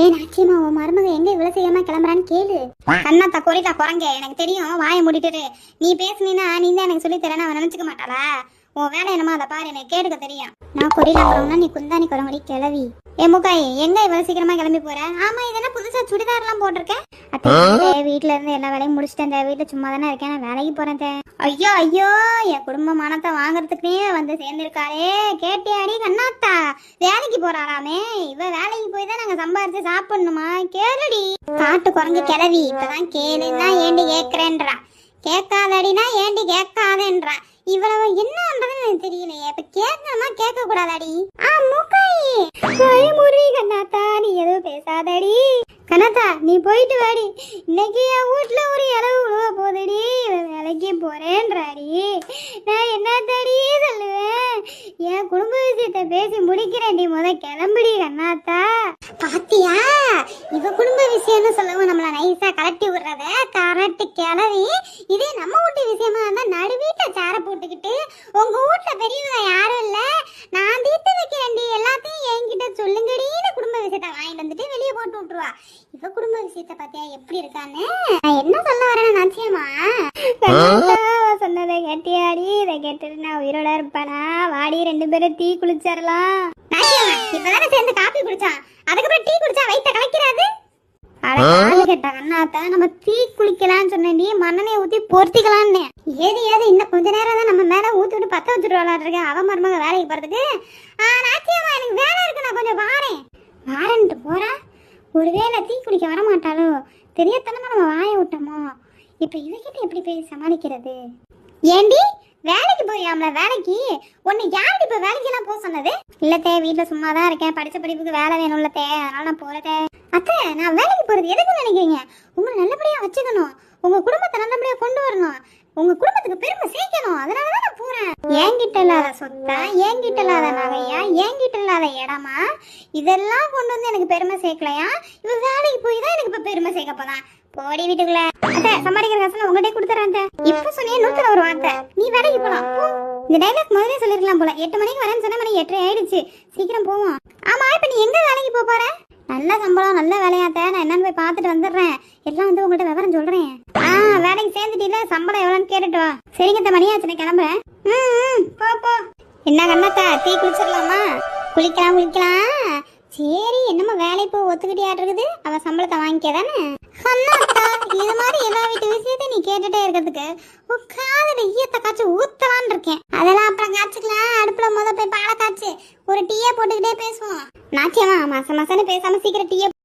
ஏ நாச்சியம்மா உன் மருமக எங்க இவ்வளவு செய்யாம கிளம்புறான்னு கேளு. கண்ணாத்தா கொரிதா குரங்க. எனக்கு தெரியும் வாயை மூடிட்டு நீ பேசுனீன்னா நீ தான் எனக்கு சொல்லி தரேன்னு அவன் நினைச்சுக்க மாட்டாளா? உன் வேலை என்னமோ அதை பாரு எனக்கு கேட்டுக்க தெரியும். நான் கொரிதா குரங்னா நீ குந்தாணி குரங்கடி கிளவி ஏ முக்காய் எங்க இவ்வளவு சீக்கிரமா கிளம்பி போற? ஆமா இது என்ன புதுசா சுடிதார் எல்லாம் போட்டிருக்கேன் வீட்ல இருந்து எல்லா வேலையும் முடிச்சிட்டேன். வீட்டுல சும்மா தானே இருக்கேன் நான் வேலைக்கு போறேன். ஐயோ ஐயோ என் குடும்ப மனத்தை வாங்குறதுக்குனே வந்து சேர்ந்திருக்காளே. கேட்டியாடி கண்ணாத்தா. வேலைக்கு போறாராமே. இவ வேலைக்கு போய் தான் நாங்க சம்பாரிச்சு சாப்பிடணுமா? கேளுடி. காட்டு குரங்கு கிளவி. இப்பதான் கேளுன்னா ஏண்டி கேக்குறேன்றா. கேட்காதடினா ஏண்டி கேட்காதேன்றா. இவ்வளவு என்னன்றது எனக்கு தெரியலையே. இப்ப கேட்கணுமா கேட்க கூடாதாடி ஆ மூக்காயி. பயமுறி கண்ணாத்தா. நீ எதுவும் பேசாதடி. கண்ணாத்தா நீ போயிட்டு வாடி. இன்னைக்கு என் வீட்ல ஒரு இளவு உழுவ போதடி இவன் வேலைக்கு போறேன்றாடி நான் என்ன தடி சொல்லுவேன் என் குடும்ப விஷயத்தை பேசி முடிக்கிறேன்டி முத கிளம்புடி கண்ணாத்தா. பாத்தியா? இவ குடும்ப விஷயம்னு சொல்லவும் நம்மள நைஸா கலட்டி விடுறத கரட்டு கிளவி இதே நம்ம வீட்டு விஷயமா இருந்தா நடு வீட்டை சேர போட்டுக்கிட்டு உங்க வீட்ல பெரியவங்க யாரும் இல்ல. நான் தீர்த்து வைக்கிறேன்டி எல்லாத்தையும் என்கிட்ட சொல்லுங்கடின்னு குடும்ப விஷயத்தை வாங்கிட்டு வந்துட்டு வெளியே போட்டு விட்டுருவா. இவ குடும்ப விஷயத்தை பாத்தியா எப்படி இருக்கான்னு? என்ன வாடி ரெண்டு பேரும் டீ குளிச்சிடலாம் இப்பதானே சேர்ந்து காப்பி குடிச்சான். அதுக்கப்புறம் டீ குடிச்சா வயித்த கலக்கிறாது. கண்ணாத்தா நம்ம டீ குளிக்கலாம்னு சொன்னேன்டி மண்ணெண்ணெய் ஊத்தி பொருத்திக்கலாம்னு ஏது ஏது இன்னும் கொஞ்ச நேரம் தான் நம்ம மேல ஊத்தி விட்டு பத்த வச்சுட்டு விளாடுறேன் அவ மருமக வேலைக்கு போறதுக்கு. நாச்சியம்மா எனக்கு வேலை இருக்கு நான் கொஞ்சம் வாரேன். வாரன்ட்டு போறா. ஒருவேளை டீ குடிக்க வர மாட்டாளோ தெரியத்தனமா நம்ம வாயை விட்டோமோ? இப்ப இவகிட்ட எப்படி போய் சமாளிக்கிறது? ஏண்டி வேலைக்கு போறியாம்ல வேலைக்கு? உன்னை யாருக்கு இப்ப வேலைக்கெல்லாம் போக சொன்னது? இல்லத்தே வீட்டுல சும்மா தான் இருக்கேன். படிச்ச படிப்புக்கு வேலை வேணும்லத்தே. அதனால நான் போறதே அத்தை நான் வேலைக்கு போறது எதுக்கு நினைக்கிறீங்க? உங்களை நல்லபடியா வச்சுக்கணும். உங்க குடும்பத்தை நல்லபடியா கொண்டு வரணும். உங்க குடும்பத்துக்கு பெருமை சேர்க்கணும். அதனாலதான் நான் போறேன். என்கிட்ட இல்லாத சொத்தா? என்கிட்ட இல்லாத நகையா? என்கிட்ட இல்லாத இடமா? இதெல்லாம் கொண்டு வந்து எனக்கு பெருமை சேர்க்கலையா? இவ வேலைக்கு போய் தான் எனக்கு இப்ப பெருமை சேர்க்க போதான் போடி வீட்டுக்குள்ள. அத்தை சம்பாதிக்கிற காசுல உங்ககிட்ட கொடுத்துறேன் இப்ப சொன்னே நூத்துல ஒரு வார்த்தை. நீ வேலைக்கு போலாம். இந்த டைலாக் முதல்ல சொல்லிருக்கலாம் போல. எட்டு மணிக்கு வரேன்னு சொன்ன மணி எட்டரை ஆயிடுச்சு. சீக்கிரம் போவோம். ஆமா இப்ப நீ எங்க வேலைக்கு போக போற? நல்ல சம்பளம் நல்ல வேலையாத்த நான் என்னன்னு போய் பார்த்துட்டு வந்துடுறேன். எல்லாம் வந்து உங்கள்கிட்ட விவரம் சொல்றேன். ஆ வேலைக்கு சேர்ந்துட்டீல சம்பளம் எவ்வளோன்னு கேட்டுட்டு வா. சரிங்க இந்த மணியாச்சு நான் கிளம்புறேன். ம் போ போ. என்ன கண்ணத்தா தீ குளிச்சிடலாமா குளிக்கலாம் குளிக்கலாம். சரி என்னமோ வேலை போய் ஒத்துக்கிட்டியாட்டு இருக்குது? அவ சம்பளத்தை வாங்கிக்க தானே? அண்ணாத்தா இது மாதிரி எல்லா வீட்டு விஷயத்தையும் நீ கேட்டுட்டே இருக்கிறதுக்கு உன் காதுல ஈயத்தை காய்ச்சி ஊத்தலான்னு இருக்கேன். அதெல்லாம் அப்புறம் காய்ச்சிக்கலாம். அடுப்புல முத போய் பாலை காய்ச்சி ஒரு டீயை போட்டுக்கிட்டே பேசுவோம். நாச்சியமா மாசம் மாசம்னு பேசாம சீக்கிரம் டீயை